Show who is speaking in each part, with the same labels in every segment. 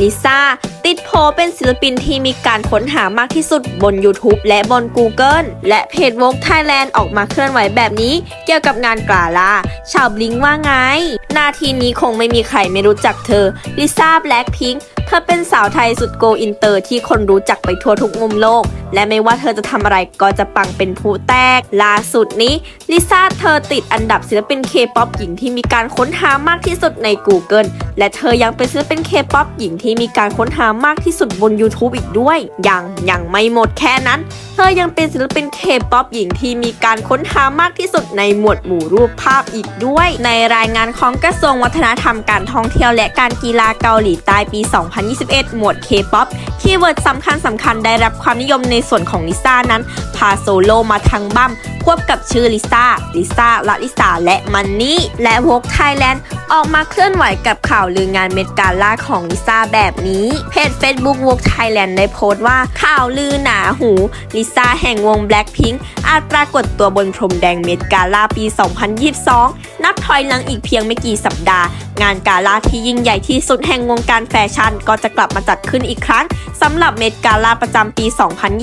Speaker 1: ลิซ่า ติดโพลเป็นศิลปินที่มีการค้นหามากที่สุดบน YouTube และบน Google และเพจวงไทยแลนด์ออกมาเคลื่อนไหวแบบนี้ เกี่ยวกับงานกลาลาชาวบลิงว่าไง นาทีนี้คงไม่มีใครไม่รู้จักเธอลิซ่าแบล็คพิงค์ ธอเป็นสาวไทยสุดโกอินเตอร์ที่คนรู้จักไปทั่วทุกมุมโลก และไม่ว่าเธอจะทำอะไรก็จะปังเป็นผู้แตก ล่าสุดนี้ลิซ่าเธอติดอันดับศิลปินเคป๊อปหญิงที่มีการค้นหามากที่สุดใน Google และเธอยังเป็นศิลปินเคป๊อปหญิงที่มีการค้นหามากที่สุดบน YouTube อีกด้วย ยังยังไม่หมดแค่นั้น เธอยังเป็นศิลปินเคป๊อปหญิงที่มีการค้นหามากที่สุดในหมวดหมู่รูปภาพอีกด้วย ในรายงานของกระทรวงวัฒนธรรมการท่องเที่ยวและการกีฬาเกาหลีใต้ปี2021 หมวด K-POP คีย์เวิร์ดสำคัญสำคัญได้รับความนิยมในส่วนของลิซ่านั้น พาโซโลมาทั้งบัมควบกับชื่อลิซ่า ลิซ่าละลิซ่าและมันนี่ และวกไทยแลนด์ออกมาเคลื่อนไหวกับข่าวลืองานเมดกาล่าของลิซ่าแบบนี้ เพจ Facebook วกไทยแลนด์ได้โพสต์ว่าข่าวลือหนาหู ลิซ่าแห่งวง Blackpink อาจปรากฏตัวบนพรมแดงเมดกาล่าปี 2022 นับถอยหลังอีกเพียงไม่กี่สัปดาห์ งานกาล่าที่ยิ่งใหญ่ที่สุดแห่งวงการแฟชั่น ก็จะกลับมาจัดขึ้นอีกครั้งสำหรับเมดกาล่าประจำปี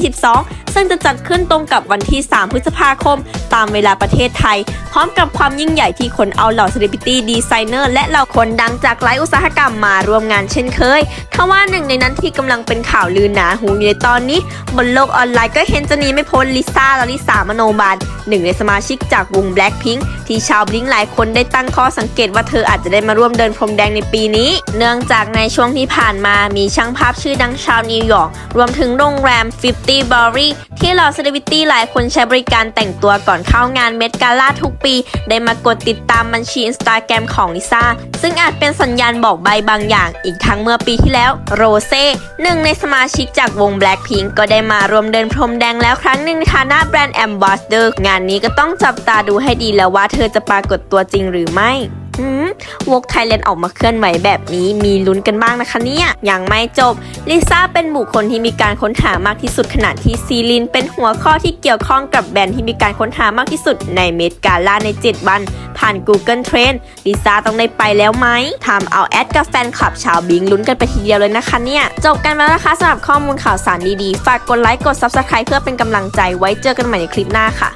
Speaker 1: 2022 ซึ่งจะจัดขึ้นตรงกับวันที่ 3 พฤษภาคม ตามเวลาประเทศไทย พร้อมกับความยิ่งใหญ่ที่คนเอาเหล่าเซเลบริตี้ดีไซเนอร์และเหล่าคนดังจากหลายอุตสาหกรรมมาร่วมงานเช่นเคยทว่าหนึ่งในนั้นที่กำลังเป็นข่าวลือหนาหูอยู่ในตอนนี้ บนโลกออนไลน์ก็เห็นจะหนีไม่พ้นลิซ่าและลิสามโนบาลหนึ่งในสมาชิกจากวง Blackpink ที่ชาวบลิงหลายคนได้ตั้งข้อสังเกตว่าเธออาจจะได้มาร่วมเดินพรมแดงในปีนี้ เนื่องจากในช่วงที่ผ่านมามีช่างภาพชื่อดังชาวนิวยอร์กรวมถึงโรงแรม 50 b o r y ที่เหล่าเซเลบริตี้หลายคนใช้บริการแต่งตัวก่อนเข้างานเมดกาล่าทุกปี ได้มากดติดตามบัญชีอินสตาแกรมของลิซ่าซึ่งอาจเป็นสัญญาณบอกใบบางอย่าง อีกทั้งเมื่อปีที่แล้วโรเซ่หนึ่งในสมาชิกจากวง Blackpink ก็ได้มารวมเดินพรมแดงแล้วครั้งหนึ่งในฐานะแบรนด์แอมบาสเดอร์งานนี้ก็ต้องจับตาดูให้ดีแล้วว่าเธอจะปรากฏตัวจริงหรือไม่อืมวกไทยแลนด์ออกมาเคลื่อนไหวแบบนี้มีลุ้นกันบ้างนะคะเนี่ยยังไม่จบ ลิซ่าเป็นบุคคลที่มีการค้นหามากที่สุดขณะที่ซีลิน เป็นหัวข้อที่เกี่ยวข้องกับแบรนด์ที่มีการค้นหามากที่สุดในเมดกาล่าใน 7 วัน ผ่าน Google Trend ลิซ่าต้องได้ไปแล้วไหมทำเอาแอดกับแฟนคลับชาวบิงลุ้นกันไปทีเดียวเลยนะคะเนี่ย จบกันแล้วนะคะสำหรับข้อมูลข่าวสารดีๆ ฝากกดไลค์กด Subscribe เพื่อเป็นกำลังใจไว้เจอกันใหม่ในคลิปหน้าค่ะ